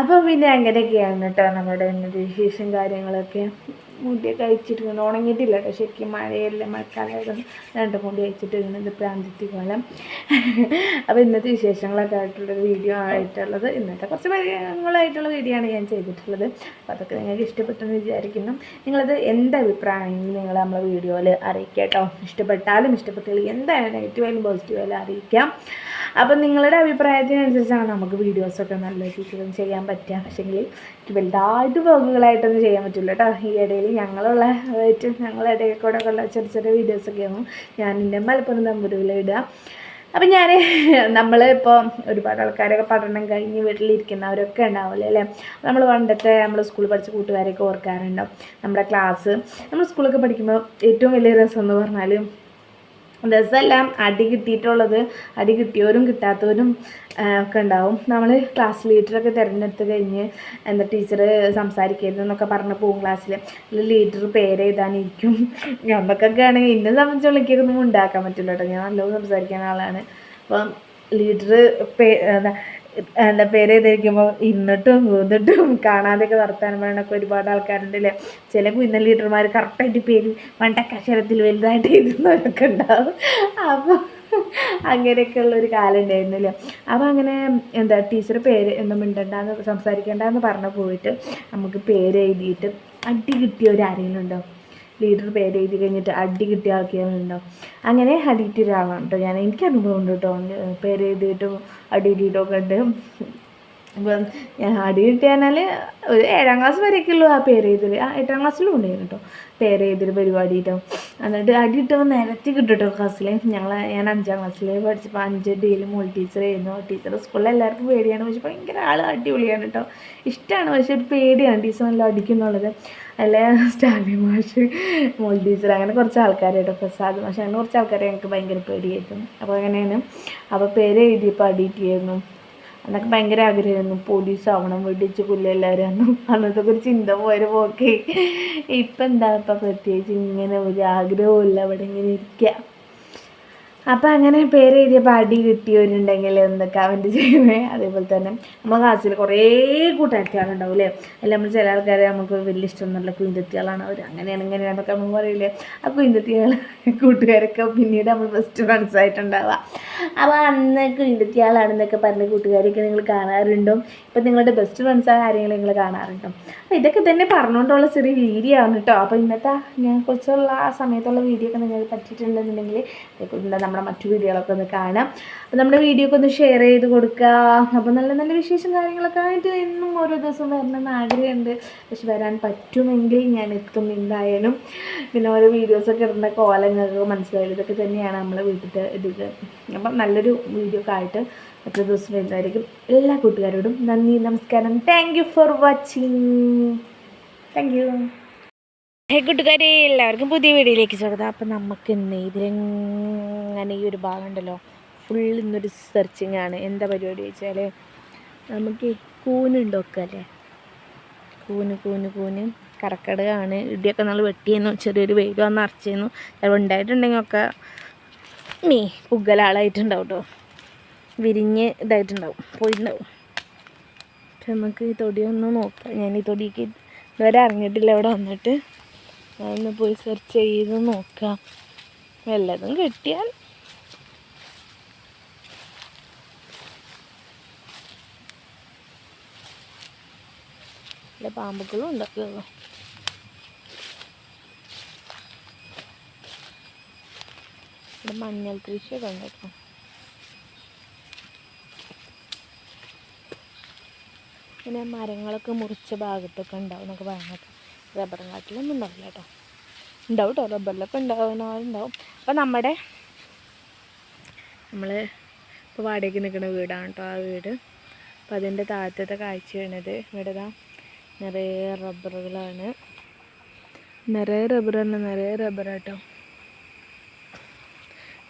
അപ്പോൾ പിന്നെ അങ്ങനെയൊക്കെയാണ് കേട്ടോ നമ്മുടെ ഇന്നത്തെ വിശേഷം കാര്യങ്ങളൊക്കെ. മുടിയൊക്കെ അയച്ചിട്ട് ഇങ്ങനെ ഉണങ്ങിയിട്ടില്ല. കേട്ടോ ശരിക്കും മഴയല്ല മഴക്കാലമായിരുന്നു രണ്ട് മുടി അയച്ചിട്ട് ഇങ്ങനെ ഇത് പ്രാന്തിത്തി കോലം അപ്പോൾ ഇന്നത്തെ വിശേഷങ്ങളൊക്കെ ആയിട്ടുള്ളൊരു വീഡിയോ ആയിട്ടുള്ളത് ഇന്നത്തെ കുറച്ച് കാര്യങ്ങളായിട്ടുള്ള വീഡിയോ ആണ് ഞാൻ ചെയ്തിട്ടുള്ളത്. അപ്പോൾ അതൊക്കെ നിങ്ങൾക്ക് ഇഷ്ടപ്പെട്ടെന്ന് വിചാരിക്കുന്നു. നിങ്ങളത് എന്ത് അഭിപ്രായം നിങ്ങൾ നമ്മളെ വീഡിയോയിൽ അറിയിക്കാം കേട്ടോ. ഇഷ്ടപ്പെട്ടാലും ഇഷ്ടപ്പെട്ടാലും എന്തായാലും നെഗറ്റീവായാലും പോസിറ്റീവായാലും അറിയിക്കാം. അപ്പം നിങ്ങളുടെ അഭിപ്രായത്തിനനുസരിച്ചാണ് നമുക്ക് വീഡിയോസൊക്കെ നല്ല രീതിയിൽ ചെയ്യാൻ പറ്റുക. പക്ഷേങ്കിൽ എനിക്ക് വലുതായിട്ട് വ്ളോഗുകളായിട്ടൊന്നും ചെയ്യാൻ പറ്റില്ല കേട്ടോ ഈ ഇടയിൽ ഞങ്ങളുള്ള ഞങ്ങളുടെ ഇടയിൽ കൂടെ ഉള്ള ചെറിയ ചെറിയ വീഡിയോസൊക്കെയാണ് ഞാൻ എന്റെ മലപ്പുറം തമ്പുരുവിൽ ഇടുക അപ്പം ഞാൻ നമ്മൾ ഇപ്പോൾ ഒരുപാട് ആൾക്കാരൊക്കെ പഠനം കഴിഞ്ഞ് വീട്ടിലിരിക്കുന്നവരൊക്കെ ഉണ്ടാവില്ലേ അല്ലേ? നമ്മൾ പണ്ടത്തെ നമ്മൾ സ്കൂളിൽ പഠിച്ച കൂട്ടുകാരെയൊക്കെ ഓർക്കാറുണ്ടാവും നമ്മുടെ ക്ലാസ് നമ്മൾ സ്കൂളൊക്കെ പഠിക്കുമ്പോൾ ഏറ്റവും വലിയ രസം എന്ന് പറഞ്ഞാൽ രസമെല്ലാം. അടി കിട്ടിയിട്ടുള്ളത് അടി കിട്ടിയവരും കിട്ടാത്തവരും ഒക്കെ ഉണ്ടാവും. നമ്മൾ ക്ലാസ് ലീഡറൊക്കെ തിരഞ്ഞെടുത്ത് കഴിഞ്ഞ് എന്താ ടീച്ചർ സംസാരിക്കരുത് എന്നൊക്കെ പറഞ്ഞ് പോകും ക്ലാസ്സിൽ ലീഡർ പേര് എഴുതാനിരിക്കും. നമുക്കൊക്കെ ആണെങ്കിൽ എന്നെ സംബന്ധിച്ചുള്ള എനിക്കൊന്നും ഉണ്ടാക്കാൻ പറ്റില്ല കേട്ടോ. ഞാൻ നല്ലോണം സംസാരിക്കുന്ന ആളാണ്. അപ്പം ലീഡർ പേ എന്താ എന്താ പേര് എഴുതിയിരിക്കുമ്പോൾ ഇന്നിട്ടും കൂന്നിട്ടും കാണാതെയൊക്കെ വർത്താനം പറയണൊക്കെ ഒരുപാട് ആൾക്കാരുണ്ട് അല്ലേ ചില കുന്നൽ ലീഡർമാർ കറക്റ്റായിട്ട് പേര് വണ്ടക്കക്ഷരത്തിൽ വലുതായിട്ട് എഴുതുന്നവരൊക്കെ ഉണ്ടാവും. അപ്പോൾ അങ്ങനെയൊക്കെയുള്ള ഒരു കാലം ഉണ്ടായിരുന്നല്ലോ? അപ്പോൾ അങ്ങനെ എന്താ ടീച്ചർ പേര് ഒന്നും മിണ്ടണ്ടെന്ന് സംസാരിക്കേണ്ടെന്ന് പറഞ്ഞു പോയിട്ട് നമുക്ക് പേര് എഴുതിയിട്ട് അടി കിട്ടിയ ഒരു ആരെങ്കിലും ഉണ്ടോ? ലീഡർ പേര് എഴുതി കഴിഞ്ഞിട്ട് അടി കിട്ടിയ ആൾക്കാരുണ്ടോ അങ്ങനെ അടിയിട്ടൊരാളാണ് കേട്ടോ ഞാൻ എനിക്ക് അനുഭവം ഉണ്ട് കേട്ടോ പേര് എഴുതിയിട്ടും അടി കിട്ടിയിട്ടൊക്കെ ഉണ്ട്. അപ്പം ഞാൻ അടി കിട്ടിയാൽ ഒരു ഏഴാം ക്ലാസ് വരെയൊക്കെയുള്ളൂ ആ പേര് എഴുതി ആ എട്ടാം ക്ലാസ്സിലും ഉണ്ടായിരുന്നു കേട്ടോ പേര് എഴുതൽ പരിപാടി കേട്ടോ എന്നിട്ട് അടി കിട്ടുമ്പോൾ നിരത്തി കിട്ടും കേട്ടോ ക്ലാസ്സിൽ ഞങ്ങൾ ഞാൻ അഞ്ചാം ക്ലാസ്സിൽ പഠിച്ചപ്പോൾ അഞ്ച് ഡിയിൽ മോൾ ടീച്ചർ ആയിരുന്നു. ടീച്ചർ സ്കൂളിൽ എല്ലാവർക്കും പേടിയാണ്. പക്ഷെ ഭയങ്കര ആൾ അടിപൊളിയാണ് കേട്ടോ ഇഷ്ടമാണ് പക്ഷെ ഒരു പേടിയാണ്. ടീച്ചർ നല്ല അടിക്കുന്നുള്ളത്. അല്ലെ സ്റ്റാലിൻ മാഷ് മോൾ ടീച്ചർ അങ്ങനെ കുറച്ച് ആൾക്കാരായിട്ട് പ്രസാദ് മാഷ് അങ്ങനെ കുറച്ച് ആൾക്കാരെ ഞങ്ങൾക്ക് ഭയങ്കര പേടിയായിരുന്നു. അപ്പോൾ അങ്ങനെയാണ്. അപ്പോൾ പേര് എഴുതിയപ്പോൾ അടിയിട്ടായിരുന്നു അന്നൊക്കെ ഭയങ്കര ആഗ്രഹമായിരുന്നു. പോലീസ് ആവണം വെടിച്ച് കൊല്ലുക എല്ലാവരും അന്ന് അന്നത്തെ ഒരു ചിന്ത പോയൊരു പോക്കേ. ഇപ്പം എന്താ ഇപ്പം പ്രത്യേകിച്ച് ഇങ്ങനെ ഒരു ആഗ്രഹവും ഇല്ല അവിടെ ഇങ്ങനെ ഇരിക്കുക അപ്പം അങ്ങനെ പേര് എഴുതിയപ്പോൾ അടി കിട്ടിയവരുണ്ടെങ്കിൽ ഒന്ന് കമന്റ് ചെയ്യണേ. അതേപോലെ തന്നെ നമ്മൾ ക്ലാസ്സിൽ കുറേ കൂട്ടുകാരത്തികളുണ്ടാവും അല്ലേ? അല്ല നമ്മൾ ചില ആൾക്കാരെ നമുക്ക് വലിയ ഇഷ്ടമൊന്നുമില്ല കുയിന്തെത്തികളാണ് അവർ അങ്ങനെയാണ് ഇങ്ങനെയാണെന്നൊക്കെ നമുക്ക് പറയില്ലേ? ആ കുയിന്തെത്തികൾ കൂട്ടുകാരൊക്കെ പിന്നീട് നമ്മൾ ബെസ്റ്റ് ഫ്രണ്ട്സ് ആയിട്ടുണ്ടാവുക. അപ്പോൾ അന്ന് കുയിന്തെത്തിയാളാണെന്നൊക്കെ പറഞ്ഞ കൂട്ടുകാരൊക്കെ നിങ്ങൾ കാണാറുണ്ടോ? ഇപ്പം നിങ്ങളുടെ ബെസ്റ്റ് ഫ്രണ്ട്സ് ആരെങ്കിലും നിങ്ങൾ കാണാറുണ്ടോ? അപ്പോൾ ഇതൊക്കെ തന്നെ പറഞ്ഞുകൊണ്ടുള്ള ചെറിയ വീഡിയോ ആണ് കേട്ടോ അപ്പോൾ ഇന്നത്തെ ഞാൻ കുറച്ചുള്ള ആ സമയത്തുള്ള വീഡിയോ ഒക്കെ നിങ്ങൾക്ക് പറ്റിയിട്ടുണ്ടെന്നുണ്ടെങ്കിൽ അതേക്കുറിച്ചുള്ള നമ്മുടെ മറ്റു വീഡിയോകളൊക്കെ ഒന്ന് കാണാം. അപ്പോൾ നമ്മുടെ വീഡിയോ ഒക്കെ ഒന്ന് ഷെയർ ചെയ്ത് കൊടുക്കുക അപ്പോൾ നല്ല നല്ല വിശേഷം കാര്യങ്ങളൊക്കെ ആയിട്ട് എന്നും ഓരോ ദിവസം വരണമെന്ന് ആഗ്രഹമുണ്ട്. പക്ഷെ വരാൻ പറ്റുമെങ്കിൽ ഞാൻ എത്തും എന്തായാലും. പിന്നെ ഓരോ വീഡിയോസൊക്കെ ഇടുന്ന കോലങ്ങൾക്ക് മനസ്സിലായത് ഇതൊക്കെ തന്നെയാണ് നമ്മളെ വീട്ടിലത്തെ ഇത്. അപ്പം നല്ലൊരു വീഡിയോ ഒക്കെ ആയിട്ട് എത്ര ദിവസം വരുന്നതായിരിക്കും എല്ലാ കൂട്ടുകാരോടും നന്ദി നമസ്കാരം. Thank you for watching thank you hey കൂട്ടുകാരെ എല്ലാവർക്കും പുതിയ വീഡിയോയിലേക്ക് സ്വാഗതം. അപ്പം നമുക്ക് ഇന്ന് ഇതിലെങ്ങനെ ഈ ഒരു ഭാഗം ഉണ്ടല്ലോ? ഫുൾ ഇന്നൊരു സെർച്ചിങ് ആണ്. എന്താ പരിപാടി വെച്ചാൽ നമുക്ക് ഈ കൂനുണ്ടൊക്കെ അല്ലേ? കൂന് കൂന് കൂന്. കറക്കടകാണ് ഇടിയൊക്കെ നമ്മൾ വെട്ടിയെന്നു. ചെറിയൊരു വെയിൽ വന്ന് അറച്ചിരുന്നു ചിലപ്പോൾ ഉണ്ടായിട്ടുണ്ടെങ്കിൽ ഒക്കെ മീ പുകലാളായിട്ടുണ്ടാവും കേട്ടോ വിരിഞ്ഞ് ഇതായിട്ടുണ്ടാവും പോയിട്ടുണ്ടാവും. അപ്പം നമുക്ക് ഈ തൊടിയൊന്ന് നോക്കാം. ഞാൻ ഈ തൊടിക്ക് ഇതുവരെ അറിഞ്ഞിട്ടില്ല ഇവിടെ വന്നിട്ട്. ഒന്ന് പോയി സെർച്ച് ചെയ്ത് നോക്കാം. വല്ലതും കിട്ടിയാൽ. പാമ്പുകളും ഉണ്ടല്ലോ ഇവിടെ മഞ്ഞൾ കൃഷിയൊക്കെ ഉണ്ട് കേട്ടോ. മരങ്ങളൊക്കെ മുറിച്ച ഭാഗത്തൊക്കെ ഉണ്ടാവും എന്നൊക്കെ പറയുന്നത് റബ്ബറും കാട്ടിലൊന്നും ഉണ്ടാവില്ല കേട്ടോ. ഉണ്ടാവും കേട്ടോ റബ്ബറിലൊക്കെ ഉണ്ടാവുന്നവരുണ്ടാവും അപ്പോൾ നമ്മുടെ നമ്മൾ ഇപ്പോൾ വാടകയ്ക്ക് നിൽക്കുന്ന വീടാണ് കേട്ടോ ആ വീട്. അപ്പോൾ അതിന്റെ താഴത്തെ കാഴ്ചയാണിത് ഇവിടെ ഇതാ നിറയെ റബ്ബറുകളാണ്. നിറയെ റബ്ബർ തന്നെ നിറയെ റബ്ബർ കേട്ടോ.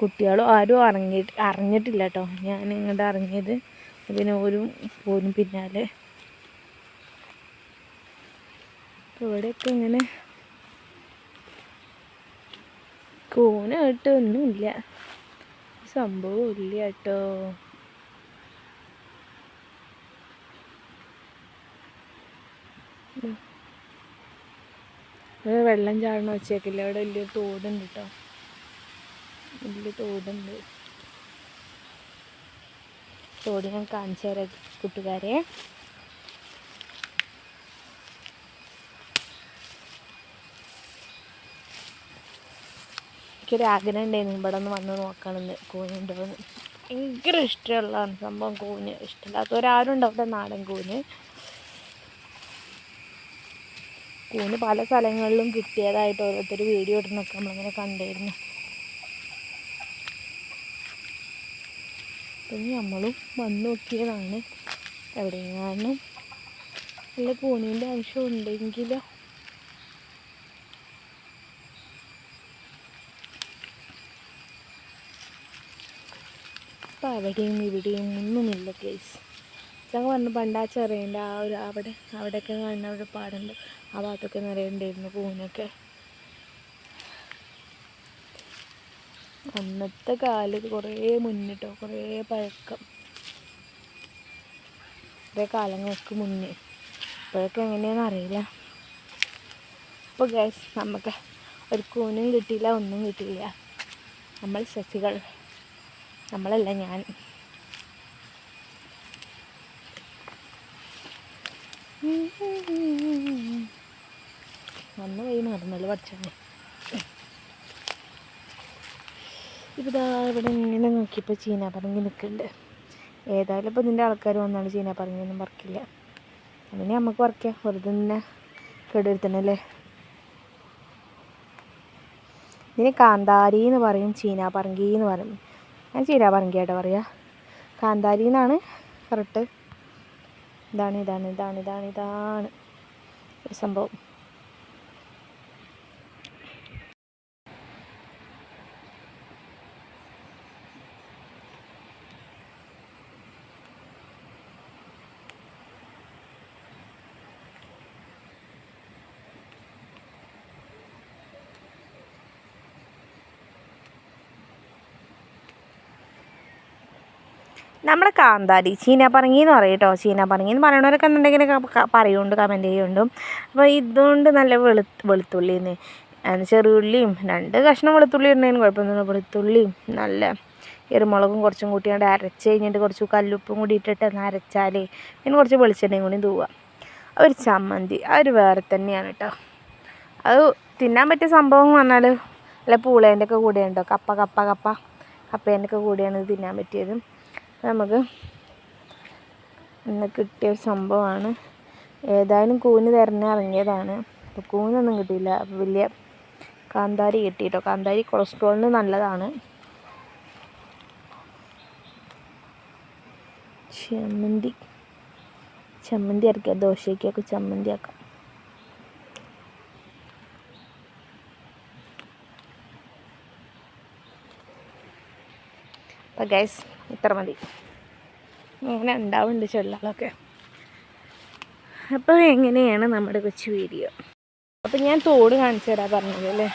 കുട്ടികളും ആരും അറിഞ്ഞി അറിഞ്ഞിട്ടില്ല കേട്ടോ ഞാൻ ഇങ്ങോട്ട് ഇറങ്ങിയത് പിന്നെ ഒരു പോരും പിന്നാലെ. ഇവിടെയൊക്കെ ഇങ്ങനെ കൂനായിട്ട് ഒന്നുമില്ല. സംഭവം ഇല്ല കേട്ടോ വെള്ളം ചാടണ വെച്ചേക്കില്ല? ഇവിടെ വലിയൊരു തോടുണ്ട് കേട്ടോ വലിയ തോടുണ്ട്. തോട് ഞാൻ കാണിച്ചു തരാം കൂട്ടുകാരെ. എനിക്കൊരു ആഗ്രഹം ഉണ്ടായിരുന്നു ഇവിടെ ഒന്ന് വന്ന് നോക്കണമെന്ന് കൂനുണ്ടോ എന്ന് ഭയങ്കര ഇഷ്ടമുള്ളതാണ് സംഭവം കൂന് ഇഷ്ടമില്ലാത്തവരാരും ഉണ്ടാവില്ല നാടൻ കൂന് കൂന് പല സ്ഥലങ്ങളിലും കിട്ടിയതായിട്ട് ഓരോരുത്തർ വീഡിയോ ഇടുന്നൊക്കെ നമ്മളിങ്ങനെ കണ്ടിരുന്നു. പിന്നെ നമ്മളും വന്ന് നോക്കിയതാണ്. എവിടെയെങ്ങാനും നല്ല പോണീന്റെ ആവശ്യം ഉണ്ടെങ്കിലോ അപ്പം അവിടെയും ഇവിടെയും ഒന്നുമില്ല കേസ് ഞങ്ങൾ പറഞ്ഞു പണ്ടാ ചെറിയന്റെ ആ ഒരു അവിടെ അവിടെയൊക്കെ കാണുന്ന ഒരു പാടുണ്ട്. ആ ഭാഗത്തൊക്കെ നിറയെ കൂനൊക്കെ അന്നത്തെ കാലത്ത് കുറേ മുന്നിട്ടോ കുറേ പഴക്കം. കുറേ കാലങ്ങൾക്ക് മുന്നേ. ഇപ്പോഴൊക്കെ എങ്ങനെയാണെന്ന് അറിയില്ല. അപ്പോൾ ഗ്യാസ് നമുക്ക് ഒരു കൂനും കിട്ടിയില്ല ഒന്നും കിട്ടിയില്ല. നമ്മൾ സസികൾ നമ്മളല്ല ഞാൻ. നന്നായി മറന്നല്ലോ പഠിച്ചോനെ ഇതാ ഇവിടെ ഇങ്ങനെ നോക്കിയപ്പോൾ ചീന പറങ്ങി നിൽക്കുന്നുണ്ട് ഏതായാലും ഇപ്പോൾ ഇതിന്റെ ആൾക്കാർ വന്നാണ് ചീന പറങ്ങിയൊന്നും വർക്കില്ല അങ്ങനെ നമുക്ക് വർക്ക് ചെയ്യാം വെറുതെ തന്നെ കേടുവരുത്തണല്ലേ? ഇതിന് കാന്താരി എന്ന് പറയും ചീന പറങ്കി എന്ന് പറയും. ഞാൻ ചീന പറങ്കിയാട്ടോ പറയുക കാന്താരി എന്നാണ് കറക്റ്റ് ഇതാണ് ഇതാണ് ഇതാണ് ഇതാണ് ഇതാണ് സംഭവം. നമ്മുടെ കാന്താരി ചീനപ്പറങ്ങി എന്ന് പറയും കേട്ടോ പറങ്ങി എന്ന് പറയണവരൊക്കെ എന്നുണ്ടെങ്കിൽ പറയുന്നുണ്ട് കമന്റ് ചെയ്യുന്നുണ്ട് അപ്പോൾ ഇതുകൊണ്ട് നല്ല വെളു വെളുത്തുള്ളിന്ന് ചെറുള്ളിയും രണ്ട് കഷ്ണം വെളുത്തുള്ളി ഉണ്ടെങ്കിലും കുഴപ്പമൊന്നുമില്ല. വെളുത്തുള്ളിയും നല്ല എരുമുളകും കുറച്ചും കൂട്ടിയാണ്ട് അരച്ച് കഴിഞ്ഞിട്ട് കുറച്ച് കല്ലുപ്പും കൂടി ഇട്ടിട്ട് ഒന്ന് അരച്ചാൽ പിന്നെ കുറച്ച് വെളിച്ചെണ്ണയും കൂടി തൂവുക ഒരു ചമ്മന്തി അത് വേറെ തന്നെയാണ് കേട്ടോ. അത് തിന്നാൻ പറ്റിയ സംഭവം പറഞ്ഞാൽ അല്ല പൂളേന്റെ ഒക്കെ കൂടെയുണ്ടോ? കപ്പ കപ്പ കപ്പ. കപ്പേന്റെ ഒക്കെ കൂടെയാണ് ഇത് തിന്നാൻ പറ്റിയത്. നമുക്ക് ഇന്ന് കിട്ടിയ ഒരു സംഭവമാണ്. ഏതായാലും കൂന് തിരഞ്ഞ് ഇറങ്ങിയതാണ്. അപ്പോൾ കൂനൊന്നും കിട്ടിയില്ല. അപ്പോൾ വലിയ കാന്താരി കിട്ടി കേട്ടോ കാന്താരി കൊളസ്ട്രോളിന് നല്ലതാണ്. ചമ്മന്തി. ചമ്മന്തി അരക്കാം ദോശയ്ക്കൊക്കെ ചമ്മന്തി ആക്കാം. അപ്പോൾ ഗൈസ് ഇത്ര മതി. അങ്ങനെ ഉണ്ടാവുന്നുണ്ട് ചൊല്ലാളൊക്കെ അപ്പോൾ എങ്ങനെയാണ് നമ്മുടെ കൊച്ചു വീഡിയോ? അപ്പോൾ ഞാൻ തോട് കാണിച്ചു തരാൻ പറഞ്ഞത് അല്ലേ?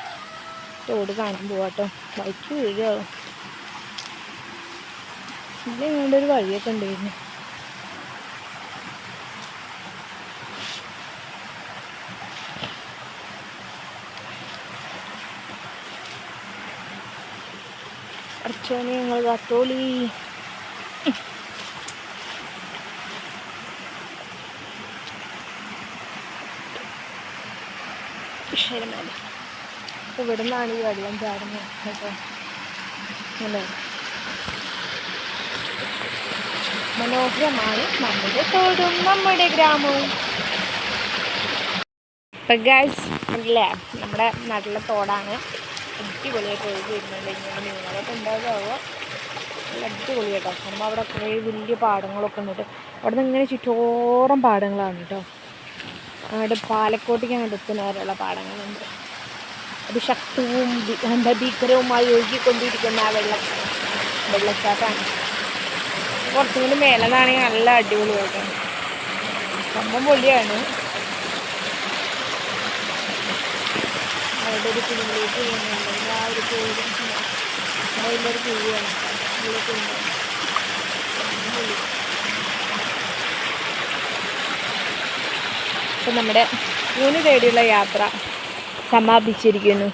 തോട് കാണാൻ പോവാട്ടോ. ബൈക്ക് ഇതിൽ ഇങ്ങോട്ടൊരു വഴിയൊക്കെ ഉണ്ടായിരുന്നു അർച്ചോനെ ഞങ്ങൾ കാത്തോളി. ശരമേല ഇവിടെ നിന്നാണ് ഈ വെള്ളം ചാടുന്നത്. കേട്ടോ അല്ലേ മനോഹരമാണ്. നമ്മുടെ തോടും നമ്മുടെ ഗ്രാമവും. ഇപ്പം ഗൈസ് അല്ലേ? നമ്മുടെ നാട്ടിലെ തോടാണ്. അടിപൊളിയായിട്ട് ഒഴുകി വരുന്നുണ്ട്. ഇങ്ങനെ മീനുകളൊക്കെ ഉണ്ടാകാവോ നല്ല അടിപൊളി കേട്ടോ. നമ്മൾ അവിടെ കുറേ വലിയ പാടങ്ങളൊക്കെ ഉണ്ട് അവിടെ നിന്ന് ഇങ്ങനെ ചുറ്റോറം പാടങ്ങളാണ് കേട്ടോ. അവിടെ പാലക്കോട്ടേക്ക് അങ്ങോട്ട് എത്തുന്ന വരെയുള്ള പാടങ്ങളുണ്ട്. അത് ശക്തവും എന്താ ഭീകരവുമായി ഒഴുകിക്കൊണ്ടിരിക്കുന്ന ആ വെള്ളം വെള്ളച്ചാട്ടാണ് കുറച്ചും കൂടി മേലെന്നാണെങ്കിൽ നല്ല അടിപൊളിയായിട്ടാണ് സംഭവം പൊളിയാണ്. കുഴിയിലേക്ക് പോകുന്നുണ്ട് അതിലൊരു കുഴിയാണ് അതിലേക്ക് ഉണ്ടാവും പൊളി അപ്പം നമ്മുടെ മൂന്ന് തേടിയുള്ള യാത്ര സമാപിച്ചിരിക്കുന്നു.